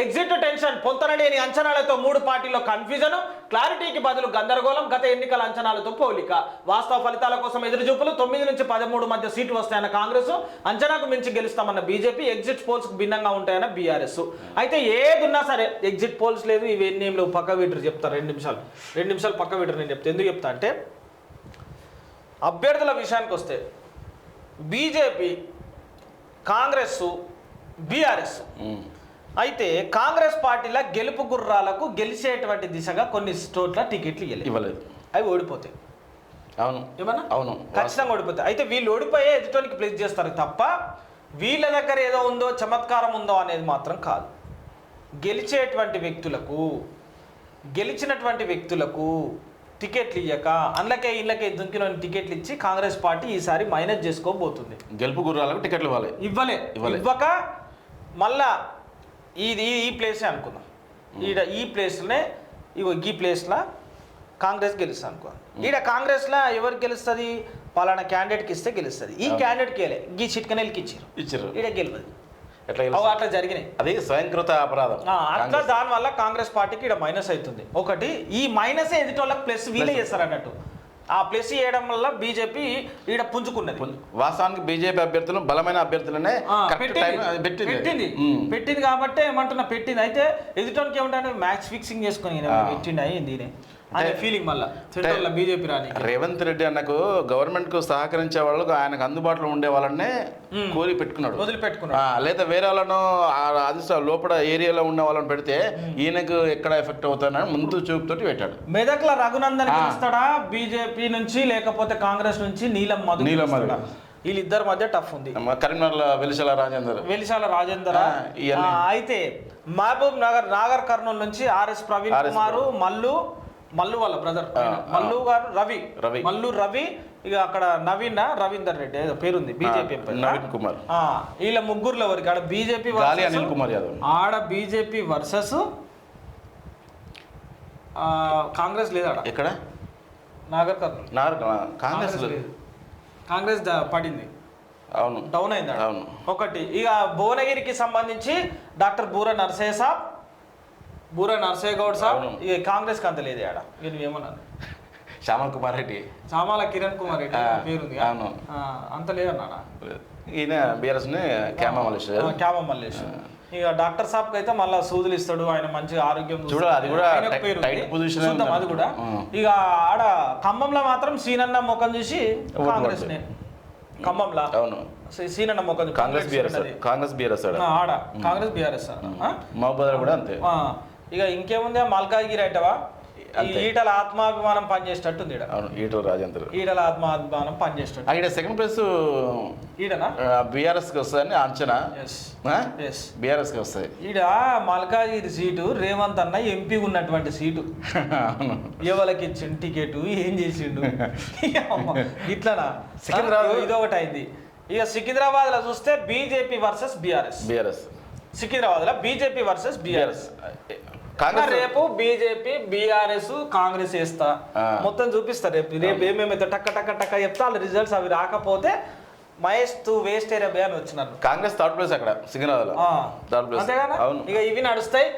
Exit tension పొంతనలేని అంచనాలతో మూడు పార్టీల్లో కన్ఫ్యూజన్ క్లారిటీకి బదులు గందరగోళం గత ఎన్నికల అంచనాలతో పోలిక. వాస్తవ ఫలితాల కోసం ఎదురుచూపులు. తొమ్మిది నుంచి పదమూడు మధ్య సీట్లు వస్తాయన్న కాంగ్రెస్. అంచనాకు మించి గెలుస్తామన్న బీజేపీ. ఎగ్జిట్ పోల్స్ భిన్నంగా ఉంటాయన్న బీఆర్ఎస్. అయితే ఏదున్నా సరే ఎగ్జిట్ పోల్స్ లేదు ఇవన్నీ లేవు పక్క వీటరు చెప్తారు రెండు నిమిషాలు. రెండు నిమిషాలు పక్క వీటరు నేను చెప్తాను ఎందుకు చెప్తా అంటే అభ్యర్థుల విషయానికి వస్తే బీజేపీ కాంగ్రెస్ బీఆర్ఎస్. అయితే కాంగ్రెస్ పార్టీల గెలుపు గుర్రాలకు గెలిచేటువంటి దిశగా కొన్ని చోట్ల టికెట్లు ఇవ్వలేదు. అవి ఓడిపోతాయి. అవును. ఏమన్నా? అవును. ఖచ్చితంగా ఓడిపోతాయి. అయితే వీళ్ళు ఓడిపోయే ఎదుటోనికి ప్లేస్ చేస్తారు తప్ప వీళ్ళ దగ్గర ఏదో ఉందో చమత్కారం ఉందో అనేది మాత్రం కాదు. గెలిచేటువంటి వ్యక్తులకు గెలిచినటువంటి వ్యక్తులకు టికెట్లు ఇయ్యక అందులోకే ఇళ్ళకే దుంకిన టికెట్లు ఇచ్చి కాంగ్రెస్ పార్టీ ఈసారి మైనస్ చేసుకోబోతుంది. గెలుపు గుర్రాలకు టికెట్లు ఇవ్వాలి. ఇవ్వలే. ఇవ్వలే. ఇవ్వక మళ్ళా ఇది ఈ- ప్లేసే అనుకుందాం. ఈడ ఈ ప్లేస్లోనే ఇగో ఈ ప్లేస్లో కాంగ్రెస్ గెలుస్తుంది అనుకో ఈడ కాంగ్రెస్లో ఎవరు గెలుస్తుంది? పలానా క్యాండిడేట్కి ఇస్తే గెలుస్తుంది. ఈ. క్యాండిడేట్కి వెళ్ళే ఈ చిట్కనేలకి ఇచ్చారు ఇచ్చారు ఈడ గెలవదు? అట్లా జరిగినాయి. అది స్వయంకృత అపరాధం. అట్లా. దానివల్ల కాంగ్రెస్ పార్టీకి ఇక్కడ మైనస్ అవుతుంది. ఒకటి ఈ మైనస్ ఎదుటోళ్ళకి ప్లస్ వీలే. చేస్తారు అన్నట్టు ఆ ప్లస్ చేయడం వల్ల బీజేపీ ఈడ పుంజుకున్నది వాస్తవానికి బీజేపీ అభ్యర్థులు బలమైన అభ్యర్థులనే పెట్టింది పెట్టింది పెట్టింది. పెట్టింది కాబట్టి ఏమంటున్నా పెట్టింది అయితే ఎదుటోనికి ఏమంటే మ్యాచ్ ఫిక్సింగ్ చేసుకొని. పెట్టిండి అయ్యింది ఈయన. అనే ఫీలింగ్ మళ్ళా. సెంట్రల్ బీజేపీ రాని రేవంత్ రెడ్డి అన్నకు గవర్నమెంట్కు సహకరించే వాళ్ళకు ఆయనకు అందుబాటులో ఉండే వాళ్ళనే. కోరి పెట్టుకున్నాడు. వదిలిపెట్టుకున్నాడు. లేదా వేరే వాళ్ళను అధిష్ట లోపల ఏరియాలో ఉన్న వాళ్ళని పెడితే ఈయనకు ఎక్కడ ఎఫెక్ట్ అవుతానని ముందు చూపుతోటి పెట్టాడు. మెదక్ల రఘునందన్ ఆ. గెలుస్తాడా? బీజేపీ నుంచి లేకపోతే కాంగ్రెస్ నుంచి నీలం మధు నీలం మధు. వీళ్ళిద్దరి మధ్య టఫ్ ఉంది. కరీంనగర్ వెలిసల రాజేందర్. వెలిశాల రాజేందర్. అయితే మహబూబ్ నగర్ నాగర్ కర్నూలు నుంచి ఆర్ఎస్ ప్రవీణ్ కుమార్ మల్లు మల్లు వాళ్ళ బ్రదర్ మల్లు గారు రవి. రవి. మల్లు రవి ఇక అక్కడ నవీన్ రవీందర్ రెడ్డి ఏదో పేరుంది బీజేపీ నవీన్ కుమార్. వీళ్ళ ముగ్గురులో ఎవరికి? ఆడ బీజేపీ అనిల్ కుమార్ యాదవ్. ఆడ బీజేపీ వర్సెస్ కాంగ్రెస్ లేదు ఎక్కడ? నాగర్ కర్నూలు. కాంగ్రెస్. కాంగ్రెస్ పడింది. అవును. డౌన్ అయింది. అవును. ఒకటి. ఇక భువనగిరికి సంబంధించి డాక్టర్ బూర నర్సయ్య సాబ్ బూర నర్సయ్య గౌడ్ సాబ్ అవును. ఇక కాంగ్రెస్కి అంత లేదు ఆడ నేను ఏమన్నాను శ్యామల్ కుమార్ రెడ్డి. చామాల కిరణ్ కుమార్ రెడ్డి పేరుంది అవును. అంత లేదన్నాడా ఈయన బీఆర్ఎస్ని క్యామా మలేష్ క్యామ మల్లేష్. ఇక డాక్టర్ సాబ్కి అయితే మళ్ళీ సూదులు ఇస్తాడు ఆయన మంచిగా ఆరోగ్యం చూడు, చూస్తాడు. అది కూడా ఆయనకు టై- పేరు టైట్ ఉంది. పొజిషన్ అది కూడా. ఇక ఆడ ఖమ్మంలో మాత్రం సీనన్న ముఖం చూసి కాంగ్రెస్ నే ఖమ్మంలో? అవును. సీనన్న ముఖం కాంగ్రెస్ బీఆర్ఎస్. కాంగ్రెస్ బీఆర్ఎస్ ఆడ. కాంగ్రెస్ బీఆర్ఎస్ మహబూబాద్ కూడా అంతే. ఇక ఇంకేముంది? మల్కాజ్గిరి అంటవా. ఈటల ఆత్మాభిమానం పనిచేసేటట్టుంది అవును ఈటల రాజేందర్. ఈటల ఆత్మాభిమానం పనిచేసేటట్టు ఇక్కడ సెకండ్ ప్లేస్ ఈడనా? బీఆర్ఎస్కి వస్తుందని అంచనా. ఎస్ ఆ? ఎస్ బీఆర్ఎస్కి వస్తాయి. ఈడ మల్కాజ్గిరి సీటు రేవంత్ అన్న ఎంపీ ఉన్నటువంటి సీటు. అవును. ఎవరికి ఇచ్చిండు టికెట్? ఏం చేసిండు? ఇట్లనా? సికింద్రాబాద్- ఇది ఒకటి అయింది ఇక సికింద్రాబాద్లో చూస్తే బీజేపీ వర్సెస్ బీఆర్ఎస్. బీఆర్ఎస్. సికింద్రాబాద్లో బీజేపీ వర్సెస్ బీఆర్ఎస్. కాంగ్రెస్ రేపు బీజేపీ బీఆర్ఎస్ కాంగ్రెస్ వేస్తా. మొత్తం చూపిస్తా రేపు. రేపు ఏమేమైతే టక్క టక్క టక్క చెప్తా వాళ్ళ రిజల్ట్స్ అవి రాకపోతే మహేష్ తూ వేస్ట్ ఏరియా అని వచ్చినారు. కాంగ్రెస్ థర్డ్ ప్లేస్ అక్కడ సికింద్రాబాద్. Third place. అవును. ఇక ఇవి నడుస్తాయి.